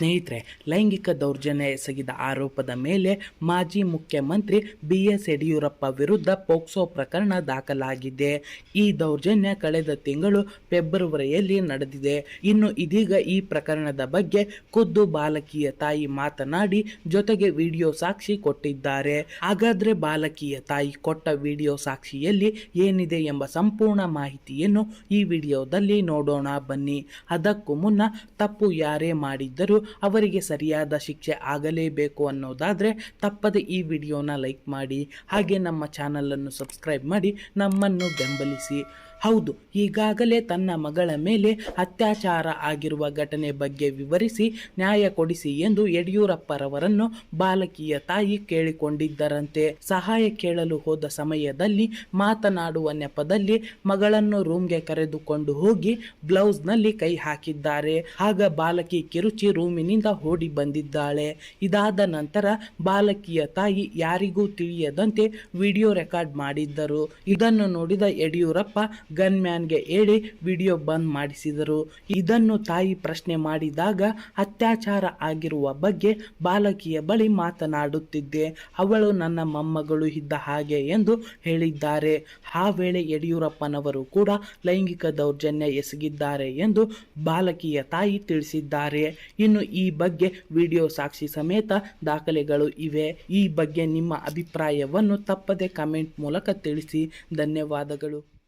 ಸ್ನೇಹಿತರೆ, ಲೈಂಗಿಕ ದೌರ್ಜನ್ಯ ಎಸಗಿದ ಆರೋಪದ ಮೇಲೆ ಮಾಜಿ ಮುಖ್ಯಮಂತ್ರಿ ಬಿ ಎಸ್ ಯಡಿಯೂರಪ್ಪ ವಿರುದ್ಧ ಪೋಕ್ಸೋ ಪ್ರಕರಣ ದಾಖಲಾಗಿದೆ. ಈ ದೌರ್ಜನ್ಯ ಕಳೆದ ತಿಂಗಳು ಫೆಬ್ರವರಿಯಲ್ಲಿ ನಡೆದಿದೆ. ಇನ್ನು ಇದೀಗ ಈ ಪ್ರಕರಣದ ಬಗ್ಗೆ ಖುದ್ದು ಬಾಲಕಿಯ ತಾಯಿ ಮಾತನಾಡಿ ಜೊತೆಗೆ ವಿಡಿಯೋ ಸಾಕ್ಷಿ ಕೊಟ್ಟಿದ್ದಾರೆ. ಹಾಗಾದ್ರೆ ಬಾಲಕಿಯ ತಾಯಿ ಕೊಟ್ಟ ವಿಡಿಯೋ ಸಾಕ್ಷಿಯಲ್ಲಿ ಏನಿದೆ ಎಂಬ ಸಂಪೂರ್ಣ ಮಾಹಿತಿಯನ್ನು ಈ ವಿಡಿಯೋದಲ್ಲಿ ನೋಡೋಣ ಬನ್ನಿ. ಅದಕ್ಕೂ ಮುನ್ನ ತಪ್ಪು ಯಾರೇ ಮಾಡಿದ್ದರೂ ಅವರಿಗೆ ಸರಿಯಾದ ಶಿಕ್ಷೆ ಆಗಲೇಬೇಕು ಅನ್ನೋದಾದರೆ ತಪ್ಪದೆ ಈ ವಿಡಿಯೋನ ಲೈಕ್ ಮಾಡಿ ಹಾಗೆ ನಮ್ಮ ಚಾನಲನ್ನು ಸಬ್ಸ್ಕ್ರೈಬ್ ಮಾಡಿ ನಮ್ಮನ್ನು ಬೆಂಬಲಿಸಿ. ಹೌದು, ಈಗಾಗಲೇ ತನ್ನ ಮಗಳ ಮೇಲೆ ಅತ್ಯಾಚಾರ ಆಗಿರುವ ಘಟನೆ ಬಗ್ಗೆ ವಿವರಿಸಿ ನ್ಯಾಯ ಕೊಡಿಸಿ ಎಂದು ಯಡಿಯೂರಪ್ಪರವರನ್ನು ಬಾಲಕಿಯ ತಾಯಿ ಕೇಳಿಕೊಂಡಿದ್ದರಂತೆ. ಸಹಾಯ ಕೇಳಲು ಹೋದ ಸಮಯದಲ್ಲಿ ಮಾತನಾಡುವ ನೆಪದಲ್ಲಿ ಮಗಳನ್ನು ರೂಮ್ಗೆ ಕರೆದುಕೊಂಡು ಹೋಗಿ ಬ್ಲೌಸ್ನಲ್ಲಿ ಕೈ ಹಾಕಿದ್ದಾರೆ. ಆಗ ಬಾಲಕಿ ಕಿರುಚಿ ರೂಮಿನಿಂದ ಓಡಿ ಬಂದಿದ್ದಾಳೆ. ಇದಾದ ನಂತರ ಬಾಲಕಿಯ ತಾಯಿ ಯಾರಿಗೂ ತಿಳಿಯದಂತೆ ವಿಡಿಯೋ ರೆಕಾರ್ಡ್ ಮಾಡಿದ್ದರು. ಇದನ್ನು ನೋಡಿದ ಯಡಿಯೂರಪ್ಪ ಗನ್ ಮ್ಯಾನ್ಗೆ ಹೇಳಿ ವಿಡಿಯೋ ಬಂದ್ ಮಾಡಿಸಿದರು. ಇದನ್ನು ತಾಯಿ ಪ್ರಶ್ನೆ ಮಾಡಿದಾಗ ಅತ್ಯಾಚಾರ ಆಗಿರುವ ಬಗ್ಗೆ ಬಾಲಕಿಯ ಬಳಿ ಮಾತನಾಡುತ್ತಿದ್ದೆ. ಅವಳು ನನ್ನ ಮೊಮ್ಮಗಳು ಇದ್ದ ಹಾಗೆ ಎಂದು ಹೇಳಿದ್ದಾರೆ. ಆ ವೇಳೆ ಯಡಿಯೂರಪ್ಪನವರು ಕೂಡ ಲೈಂಗಿಕ ದೌರ್ಜನ್ಯ ಎಸಗಿದ್ದಾರೆ ಎಂದು ಬಾಲಕಿಯ ತಾಯಿ ತಿಳಿಸಿದ್ದಾರೆ. ಇನ್ನು ಈ ಬಗ್ಗೆ ವಿಡಿಯೋ ಸಾಕ್ಷಿ ಸಮೇತ ದಾಖಲೆಗಳು ಇವೆ. ಈ ಬಗ್ಗೆ ನಿಮ್ಮ ಅಭಿಪ್ರಾಯವನ್ನು ತಪ್ಪದೆ ಕಮೆಂಟ್ ಮೂಲಕ ತಿಳಿಸಿ. ಧನ್ಯವಾದಗಳು.